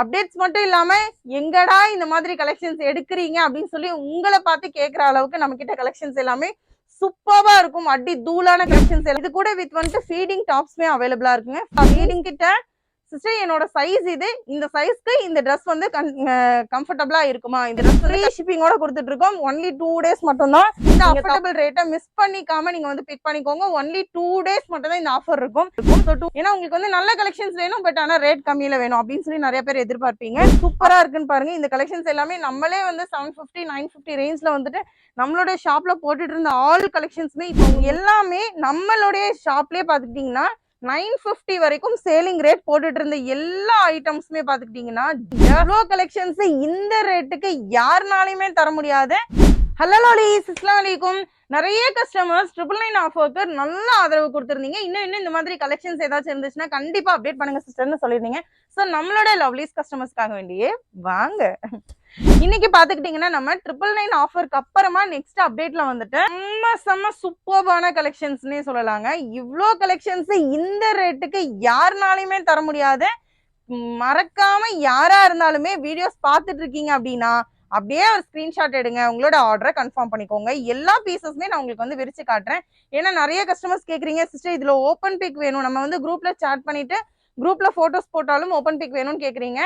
Updates மட்டும் இல்லாம எங்கடா இந்த மாதிரி கலெக்ஷன்ஸ் எடுக்கிறீங்க அப்படின்னு சொல்லி உங்களை பார்த்து கேட்குற அளவுக்கு நம்ம கிட்ட கலெக்ஷன்ஸ் எல்லாமே சூப்பராக இருக்கும். அடி தூளான கலெக்ஷன்ஸ் இது கூட வித் வந்துட்டு ஃபீடிங் டாப்ஸ்மே அவைலபிளா இருக்குங்க. ஃபீடிங் கிட்ட சிஸ்டர் என்னோட சைஸ் இது. இந்த சைஸ்க்கு இந்த ட்ரெஸ் வந்து கம்ஃபர்டபுளா இருக்குமா? இந்த ட்ரெஸ் ஃப்ரீ ஷிப்பிங்கோட கொடுத்துட்டு இருக்கோம் ஒன்லி டூ டேஸ் மட்டும் தான் இந்த அஃபோர்டபுள் ரேட்டை மிஸ் பண்ணிக்காம நீங்க வந்து பிக் பண்ணிக்கோங்க. ஒன்லி டூ டேஸ் மட்டும் தான் இந்த ஆஃபர் இருக்கும். ஏன்னா உங்களுக்கு வந்து நல்ல கலெக்ஷன்ஸ் வேணும் பட் ஆனா ரேட் கம்மியில வேணும் அப்படின்னு சொல்லி நிறைய பேர் எதிர்பார்ப்பீங்க. சூப்பரா இருக்குன்னு பாருங்க. இந்த கலெக்ஷன்ஸ் எல்லாமே நம்மளே வந்து செவன் ஃபிஃப்டி நைன் ஃபிஃப்டி ரேஞ்ச்ல வந்துட்டு நம்மளுடைய ஷாப்ல போட்டுட்டு இருந்த ஆல் கலெக்ஷன்ஸுமே இப்போ எல்லாமே நம்மளுடைய ஷாப்லயே பாத்துக்கிட்டீங்கன்னா நைன் ஃபிஃப்டி வரைக்கும் சேலிங் ரேட் போட்டுட்டு இருந்த எல்லா ஐட்டம்ஸுமே பார்த்துக்கிட்டிங்கன்னா எவ்வளோ கலெக்ஷன்ஸு இந்த ரேட்டுக்கு யாருனாலையுமே தர முடியாது. ஹலோ லோலிஸ் அஸ்லாம் வலைக்கும் நிறைய கஸ்டமர்ஸ் ட்ரிபிள் நைன் ஆஃபருக்கு நல்ல ஆதரவு கொடுத்துருந்தீங்க. இன்னும் இன்னும் இந்த மாதிரி கலெக்ஷன்ஸ் ஏதாச்சும் இருந்துச்சுன்னா கண்டிப்பா அப்டேட் பண்ணுங்க சிஸ்டர்னு சொல்லியிருந்தீங்க ஸோ நம்மளோட லவ்லீஸ் கஸ்டமர்ஸ்க்காக வேண்டியே வாங்க. இன்னைக்கு பாத்துக்கிட்டீங்கன்னா நம்ம ட்ரிபிள் நைன் ஆஃபருக்கு அப்புறமா நெக்ஸ்ட் அப்டேட்ல வந்துட்டு செம்ம செம்ம சூப்பர்பான கலெக்ஷன்ஸ்னே சொல்லலாங்க. இவ்வளோ கலெக்ஷன்ஸ் இந்த ரேட்டுக்கு யாருனாலையுமே தர முடியாது. மறக்காம யாரா இருந்தாலுமே வீடியோஸ் பார்த்துட்டு இருக்கீங்க அப்படின்னா அப்படியே ஒரு ஸ்க்ரீன்ஷாட் எடுங்க. உங்களோட ஆர்டரை கன்ஃபார்ம் பண்ணிக்கோங்க. எல்லா பீசஸுமே நான் உங்களுக்கு வந்து விரிச்சு காட்டுறேன். ஏன்னா நிறைய கஸ்டமர்ஸ் கேட்குறீங்க சிஸ்டர் இதில் ஓப்பன் பிக் வேணும். நம்ம வந்து குரூப்பில் சேட் பண்ணிவிட்டு குரூப்பில் ஃபோட்டோஸ் போட்டாலும் ஓப்பன் பிக் வேணும்னு கேட்குறீங்க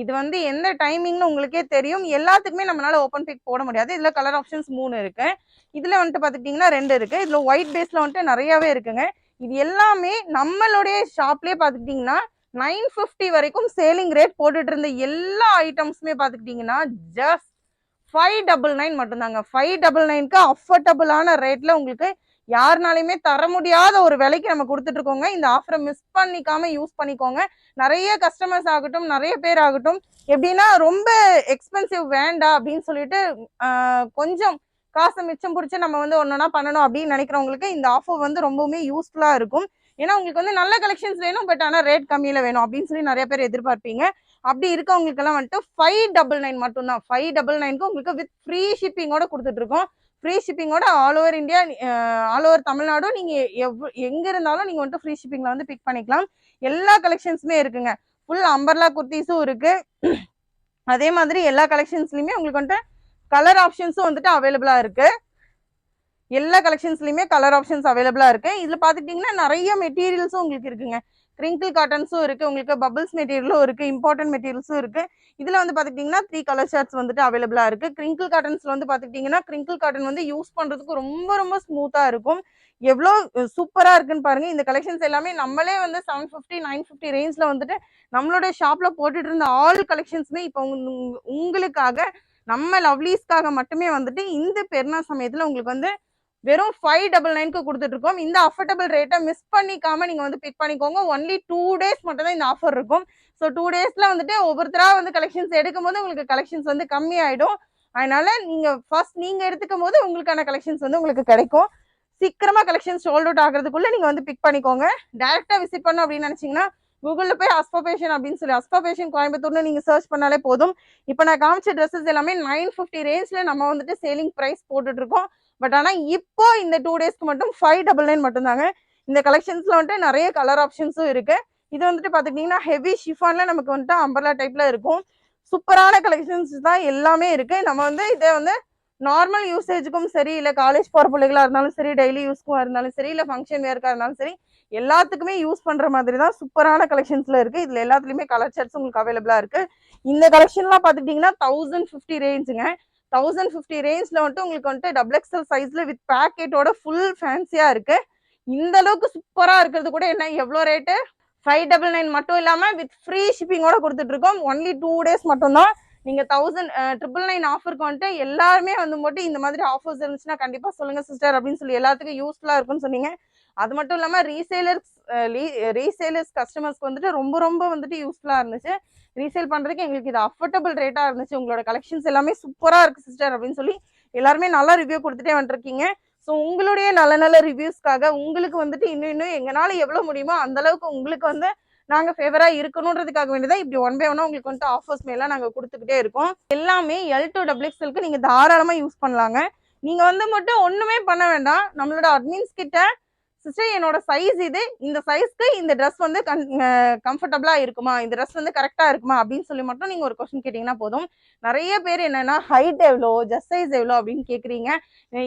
இது வந்து எந்த டைமிங்னு உங்களுக்கே தெரியும். எல்லாத்துக்குமே நம்மளால ஓப்பன் பிக் போட முடியாது. இதில் கலர் ஆப்ஷன்ஸ் மூணு இருக்குது இதில் வந்துட்டு பார்த்துக்கிட்டிங்கன்னா ரெண்டு இருக்குது இதில் ஒயிட் பேஸில் வந்துட்டு நிறையாவே இருக்குங்க. இது எல்லாமே நம்மளுடைய ஷாப்லேயே பார்த்துக்கிட்டிங்கன்னா நைன் ஃபிஃப்டி வரைக்கும் சேலிங் ரேட் போட்டுட்டு இருந்த எல்லா ஐட்டம்ஸுமே பார்த்துக்கிட்டிங்கன்னா ஜஸ்ட் ஃபைவ் டபுள் நைன் மட்டும்தாங்க. ஃபைவ் டபுள் நைனுக்கு அஃபோர்டபுளான ரேட்டில் உங்களுக்கு யாருனாலையுமே தர முடியாத ஒரு விலைக்கு நம்ம கொடுத்துட்டு இருக்கோங்க இந்த ஆஃபரை மிஸ் பண்ணிக்காம யூஸ் பண்ணிக்கோங்க. நிறைய கஸ்டமர்ஸ் ஆகட்டும் நிறைய பேர் ஆகட்டும். எப்படின்னா ரொம்ப எக்ஸ்பென்சிவ் வேண்டாம் அப்படின்னு சொல்லிட்டு கொஞ்சம் காசை மிச்சம் பிடிச்சி நம்ம வந்து ஒன்றா பண்ணணும் அப்படின்னு நினைக்கிறவங்களுக்கு இந்த ஆஃபர் வந்து ரொம்பவுமே யூஸ்ஃபுல்லாக இருக்கும். ஏன்னா உங்களுக்கு வந்து நல்ல கலெக்ஷன்ஸ் வேணும் பட் ஆனால் ரேட் கம்மியில் வேணும் அப்படின்னு சொல்லி நிறைய பேர் எதிர்பார்ப்பீங்க. அப்படி இருக்கவங்களுக்கு எல்லாம் வந்துட்டு ஃபைவ் டபுள் நைன் மட்டும் தான் ஃபைவ் டபுள் நைனுக்கு உங்களுக்கு வித் ஃப்ரீ ஷிப்பிங்கோட கொடுத்துட்டு இருக்கோம். Free ஷிப்பிங்கோட all over India all over தமிழ்நாடும் நீங்கள் எவ் எங்கே இருந்தாலும் நீங்கள் வந்துட்டு ஃப்ரீ ஷிப்பிங்கில் வந்து பிக் பண்ணிக்கலாம். எல்லா கலெக்ஷன்ஸுமே இருக்குங்க. ஃபுல் அம்பர்லா குர்த்திஸும் இருக்குது அதே மாதிரி எல்லா கலெக்ஷன்ஸ்லையுமே உங்களுக்கு வந்துட்டு கலர் ஆப்ஷன்ஸும் வந்துட்டு அவைலபிளாக இருக்குது எல்லா கலெக்ஷன்ஸ்லையுமே கலர் ஆப்ஷன்ஸ் அவைலபிளாக இருக்குது இதில் பார்த்துக்கிட்டிங்கன்னா நிறைய மெட்டீரியல்ஸும் உங்களுக்கு இருக்குங்க. கிரிங்கிள் காட்டன்ஸும் இருக்குது உங்களுக்கு பபிள்ஸ் மெட்டீரியலும் இருக்குது இம்பார்ட்டன்ட் மெட்டீரியல்ஸும் இருக்குது இதில் வந்து பார்த்துக்கிட்டிங்கன்னா த்ரீ கலர் ஷர்ட்ஸ் வந்துட்டு அவைலபிளாக இருக்குது கிரிங்கிள் காட்டன்ஸில் வந்து பார்த்துக்கிட்டிங்கன்னா கிரிங்கிள் காட்டன் வந்து யூஸ் பண்ணுறதுக்கு ரொம்ப ரொம்ப ஸ்மூத்தாக இருக்கும். எவ்வளோ சூப்பராக இருக்குன்னு பாருங்கள் இந்த கலெக்ஷன்ஸ் எல்லாமே நம்மளே வந்து செவன் ஃபிஃப்டி நைன் ஃபிஃப்டி ரேஞ்சில் வந்துட்டு நம்மளோட ஷாப்பில் போட்டுட்டு இருந்த ஆல் கலெக்ஷன்ஸுமே இப்போ உங்களுக்காக நம்ம லவ்லீஸ்க்காக மட்டுமே வந்துட்டு இந்த பெருநா சமயத்தில் உங்களுக்கு வந்து வெறும் ஃபைவ் டபுள் நைனுக்கு கொடுத்துட்டு இருக்கோம். இந்த அஃபர்டபுள் ரேட்டை மிஸ் பண்ணிக்காம நீங்க வந்து பிக் பண்ணிக்கோங்க. ஒன்லி டூ டேஸ் மட்டும் தான் இந்த ஆஃபர் இருக்கும். ஸோ டூ டேஸ்ல வந்துட்டு ஒவ்வொருத்தரா வந்து கலெக்ஷன்ஸ் எடுக்கும் போது உங்களுக்கு கலெக்ஷன்ஸ் வந்து கம்மி ஆயிடும் அதனால நீங்க ஃபர்ஸ்ட் நீங்க எடுத்துக்கும் போது உங்களுக்கான கலெக்ஷன்ஸ் வந்து உங்களுக்கு கிடைக்கும். சீக்கிரமா கலெக்ஷன் சோல்ட் அவுட் ஆகிறதுக்குள்ள நீங்க வந்து பிக் பண்ணிக்கோங்க. டைரக்டா விசிட் பண்ணோம் அப்படின்னு நினைச்சீங்கன்னா கூகுளில் போய் அஸ்பபேஷன் அப்படின்னு சொல்லி. அஸ்பபேஷன் கோயம்புத்தூர்னு நீங்கள் சர்ச் பண்ணாலே போதும். இப்போ நான் காமிச்ச ட்ரெஸ்ஸஸ் எல்லாமே நைன் ஃபிஃப்டி ரேஞ்சில் நம்ம வந்துட்டு சேலிங் ப்ரைஸ் போட்டுட்ருக்கோம் பட் ஆனால் இப்போ இந்த டூ டேஸ்க்கு மட்டும் ஃபைவ் டபுள் நைன் மட்டும்தாங்க. இந்த கலெக்ஷன்ஸில் வந்துட்டு நிறைய கலர் ஆப்ஷன்ஸும் இருக்குது இது வந்துட்டு பார்த்துக்கிட்டிங்கன்னா ஹெவி ஷிஃபானில் நமக்கு வந்துட்டு அம்பர்லா டைப்பில் இருக்கும். சூப்பரான கலெக்ஷன்ஸ் தான் எல்லாமே இருக்குது நம்ம வந்து இதை வந்து நார்மல் யூசேஜுக்கும் சரி இல்லை காலேஜ் போகிற பிள்ளைகளாக இருந்தாலும் சரி டெய்லி யூஸ்க்கும் இருந்தாலும் சரி இல்லை ஃபங்க்ஷன் வேர்க்காக இருந்தாலும் சரி எல்லாத்துக்குமே யூஸ் பண்ற மாதிரி தான் சூப்பரான கலெக்ஷன்ஸ்ல இருக்கு. இதுல எல்லாத்துலயுமே கலர் ஷர்ட்ஸ் உங்களுக்கு அவைலபிளா இருக்கு. இந்த கலெக்ஷன்லாம் பாத்துக்கிட்டீங்கன்னா தௌசண்ட் ஃபிஃப்டி ரேஞ்சுங்க தௌசண்ட் ஃபிஃப்டி ரேஞ்ச்ல வந்துட்டு உங்களுக்கு வந்துட்டு டபுள் எக்ஸல் சைஸ்ல வித் பேக்கெட்டோட ஃபுல் ஃபேன்சியா இருக்கு. இந்த அளவுக்கு சூப்பரா இருக்கிறது கூட என்ன எவ்வளோ ரேட்டு ஃபைவ் டபுள் நைன் மட்டும் இல்லாம வித் ஃப்ரீ ஷிப்பிங்கோட கொடுத்துட்டு இருக்கோம். ஒன்லி டூ டேஸ் மட்டும்தான். நீங்கள் நீங்க தௌசண்ட் ட்ரிபிள் நைன் ஆஃபருக்கு வந்துட்டு எல்லாருமே வந்து மட்டும் இந்த மாதிரி ஆஃபர்ஸ் இருந்துச்சுன்னா கண்டிப்பா சொல்லுங்க சிஸ்டர் அப்படின்னு சொல்லி எல்லாத்துக்கும் யூஸ்ஃபுல்லா இருக்கும்னு சொன்னீங்க. அது மட்டும் இல்லாமல் ரீசேலர்ஸ் ரீசேலர்ஸ் கஸ்டமர்ஸ்க்கு வந்துட்டு ரொம்ப ரொம்ப வந்துட்டு யூஸ்ஃபுல்லாக இருந்துச்சு. ரீசேல் பண்ணுறதுக்கு எங்களுக்கு இது அஃபோர்டபுள் ரேட்டாக இருந்துச்சு. உங்களோட கலெக்ஷன்ஸ் எல்லாமே சூப்பராக இருக்குது சிஸ்டர் அப்படின்னு சொல்லி எல்லாருமே நல்லா ரிவ்யூ கொடுத்துட்டே வந்துருக்கீங்க. ஸோ உங்களுடைய நல்ல நல்ல ரிவ்யூஸ்க்காக உங்களுக்கு வந்துட்டு இன்னும் இன்னும் எங்களால் எவ்வளோ முடியுமோ அந்தளவுக்கு உங்களுக்கு வந்து நாங்கள் ஃபேவராக இருக்கணுன்றதுக்காக வேண்டியதான் இப்படி ஒன் பை ஒன்னா உங்களுக்கு வந்துட்டு ஆஃபர்ஸ் மேலாம் நாங்கள் கொடுத்துக்கிட்டே இருக்கோம். எல்லாமே எல் டு டபிள்யூஎக்ஸ்எல்க்கு நீங்கள் தாராளமாக யூஸ் பண்ணலாங்க. நீங்கள் வந்து மட்டும் ஒன்றுமே பண்ண வேண்டாம். நம்மளோட அட்மின்ஸ் கிட்ட சிஸ்டர் என்னோட சைஸ் இது. இந்த சைஸ்க்கு இந்த ட்ரெஸ் வந்து கம்ஃபர்டபுளா இருக்குமா? இந்த ட்ரெஸ் வந்து கரெக்டா இருக்குமா? அப்படின்னு சொல்லி மட்டும் நீங்க ஒரு கொஸ்டின் கேட்டீங்கன்னா போதும். நிறைய பேர் என்னன்னா ஹைட் எவ்வளோ? ஜஸ்ட் சைஸ் எவ்வளோ? அப்படின்னு கேக்குறீங்க.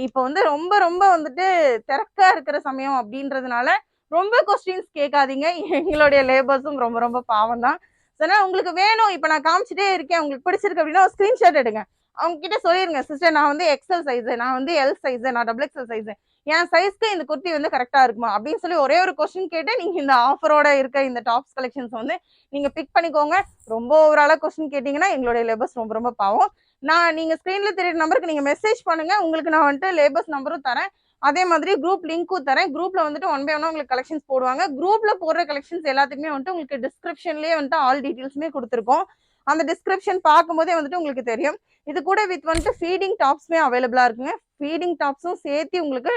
இப்போ வந்து ரொம்ப ரொம்ப வந்துட்டு திறக்கா இருக்கிற சமயம் அப்படின்றதுனால ரொம்ப கொஸ்டின்ஸ் கேட்காதீங்க. எங்களுடைய லேபர்ஸும் ரொம்ப ரொம்ப பாவம் தான். சொன்னா உங்களுக்கு வேணும்? இப்போ நான் காமிச்சிட்டே இருக்கேன். உங்களுக்கு பிடிச்சிருக்கு அப்படின்னா ஒரு எடுங்க. அவங்க கிட்ட சொல்லிருங்க. சிஸ்டர் நான் வந்து எக்ஸல் சைஸ் நான் வந்து எல் சைஸ் நான் டபுள் எக்ஸல் சைஸ் என் சைஸ்க்கு இந்த குர்த்தி வந்து கரெக்டா இருக்குமா? அப்படின்னு சொல்லி ஒரே ஒரு கொஸ்டின் கேட்டு நீங்க இந்த ஆஃபரோட இருக்க இந்த டாப்ஸ் கலெக்ஷன்ஸ் வந்து நீங்க பிக் பண்ணிக்கோங்க. ரொம்ப ஓவராலா கொஸ்டின் கேட்டீங்கன்னா எங்களுடைய லேபர்ஸ் ரொம்ப ரொம்ப பாவம். நான் நீங்க ஸ்கிரீன்ல தெரியுற நம்பருக்கு நீங்க மெசேஜ் பண்ணுங்க. உங்களுக்கு நான் வந்துட்டு லேபர்ஸ் நம்பரும் தரேன். அதே மாதிரி குரூப் லிங்க்கும் தரேன். குரூப்ல வந்துட்டு ஒன் பை ஒன் உங்களுக்கு கலெக்ஷன்ஸ் போடுவாங்க. குரூப்ல போடுற கலெக்ஷன்ஸ் எல்லாத்துக்குமே வந்துட்டு உங்களுக்கு டிஸ்கிரிப்ஷன்லயே வந்துட்டு ஆல் டீட்டெயில்ஸுமே கொடுத்துருக்கோம். அந்த டிஸ்கிரிப்ஷன் பார்க்கும்போதே வந்துட்டு உங்களுக்கு தெரியும். இது கூட வித் வந்துட்டு ஃபீடிங் டாப்ஸுமே அவைலபிளா இருக்குங்க. ஃபீடிங் டாப்ஸும் சேர்த்து உங்களுக்கு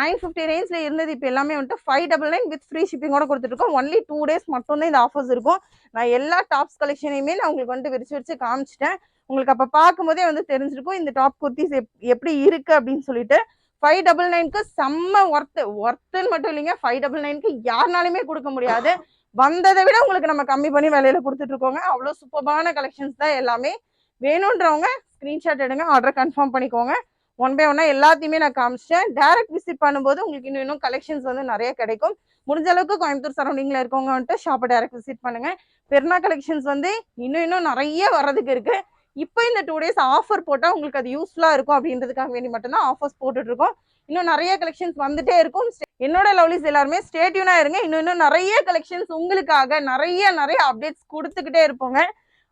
நைன் ஃபிஃப்டி ரேஞ்சில் இருந்தது. இப்போ எல்லாமே வந்துட்டு five double nine with free ஷிப்பிங்கோட கொடுத்துருக்கோம் ஒன்லி டூ டேஸ் மட்டும்தான் இந்த ஆஃபர்ஸ் இருக்கும். நான் எல்லா டாப்ஸ் கலெக்ஷனையுமே நான் உங்களுக்கு வந்துட்டு விரிச்சு விரிச்சு காமிச்சிட்டேன். உங்களுக்கு அப்போ பார்க்கும்போதே வந்து தெரிஞ்சிருக்கும் இந்த டாப் குர்த்திஸ் எப்படி இருக்குது அப்படின்னு சொல்லிட்டு. ஃபைவ் டபுள் நைனுக்கு செம்ம ஒர்த்து ஒர்த்துன்னு மட்டும் இல்லைங்க. ஃபைவ் டபுள் நைனுக்கு யாருனாலுமே கொடுக்க முடியாது. வந்ததை விட உங்களுக்கு நம்ம கம்மி பண்ணி விலையில கொடுத்துட்டு இருக்கோங்க அவ்வளோ சூப்பர்பான கலெக்ஷன்ஸ் தான் எல்லாமே. வேணுன்றவங்க ஸ்க்ரீன்ஷாட் எடுங்க ஆர்டர் கன்ஃபார்ம் பண்ணிக்கோங்க. ஒன் பை ஒன்னா எல்லாத்தையுமே நான் காமிச்சிட்டேன். டேரக்ட் விசிட் பண்ணும்போது உங்களுக்கு இன்னும் இன்னும் கலெக்ஷன்ஸ் வந்து நிறைய கிடைக்கும். முடிஞ்ச அளவுக்கு கோயம்புத்தூர் சரௌண்டிங்கில் இருக்கவங்க வந்துட்டு ஷாப்பை டேரக்ட் விசிட் பண்ணுங்க. பெருனா கலெக்ஷன்ஸ் வந்து இன்னும் இன்னும் நிறைய வர்றதுக்கு இருக்கு. இப்போ இந்த டூ டேஸ் ஆஃபர் போட்டால் உங்களுக்கு அது யூஸ்ஃபுல்லாக இருக்கும் அப்படின்றதுக்காக வேண்டி மட்டும்தான் ஆஃபர்ஸ் போட்டுட்டு இருக்கோம் இன்னும் நிறைய கலெக்ஷன்ஸ் வந்துட்டே இருக்கும். என்னோட லவ்லிஸ் எல்லாருமே ஸ்டேட்யூனா இருங்க. இன்னும் இன்னும் நிறைய கலெக்ஷன்ஸ் உங்களுக்காக நிறைய நிறைய அப்டேட்ஸ் கொடுத்துக்கிட்டே இருப்போங்க.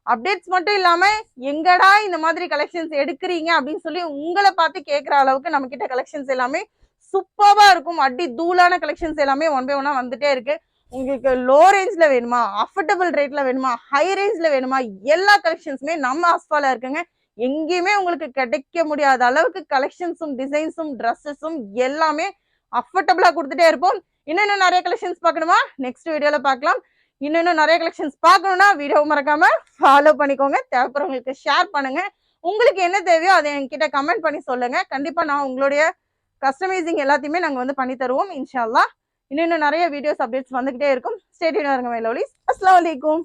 அப்டேட்ஸ் மட்டும் இல்லாம எங்கடா இந்த மாதிரி கலெக்ஷன்ஸ் எடுக்கிறீங்க அப்படின்னு சொல்லி உங்களை பார்த்து கேட்குற அளவுக்கு நம்ம கிட்ட கலெக்ஷன்ஸ் எல்லாமே சூப்பராக இருக்கும். அடி தூளான கலெக்ஷன்ஸ் எல்லாமே ஒன் பை ஒன்னா வந்துட்டே இருக்கு. உங்களுக்கு லோ ரேஞ்ச்ல வேணுமா அஃபோர்டபுள் ரேட்ல வேணுமா ஹை ரேஞ்ச்ல வேணுமா எல்லா கலெக்ஷன்ஸுமே நம்ம ஆஸ்பால இருக்குங்க. எங்கேயுமே உங்களுக்கு கிடைக்க முடியாத அளவுக்கு கலெக்ஷன்ஸும் டிசைன்ஸும் ட்ரெஸ்ஸஸும் எல்லாமே அஃபோர்டபுளா கொடுத்துட்டே இருப்போம். இன்னும் இன்னும் நிறைய கலெக்ஷன்ஸ் பார்க்கணுமா? நெக்ஸ்ட் வீடியோல பார்க்கலாம். இன்னும் இன்னும் நிறைய கலெக்ஷன்ஸ் பார்க்கணும்னா வீடியோ மறக்காம ஃபாலோ பண்ணிக்கோங்க. தேவைப்படுறவங்களுக்கு ஷேர் பண்ணுங்க. உங்களுக்கு என்ன தேவையோ அதை என்கிட்ட கமெண்ட் பண்ணி சொல்லுங்க. கண்டிப்பா நான் உங்களுடைய கஸ்டமைசிங் எல்லாத்தையுமே நாங்கள் வந்து பண்ணி தருவோம் இன்ஷால்லா இன்னும் இன்னும் நிறைய வீடியோஸ் அப்டேட்ஸ் வந்துகிட்டே இருக்கும். ஸ்டேடியம் இருங்க மெலோலிஸ் அஸ்லாம் வலைக்கும்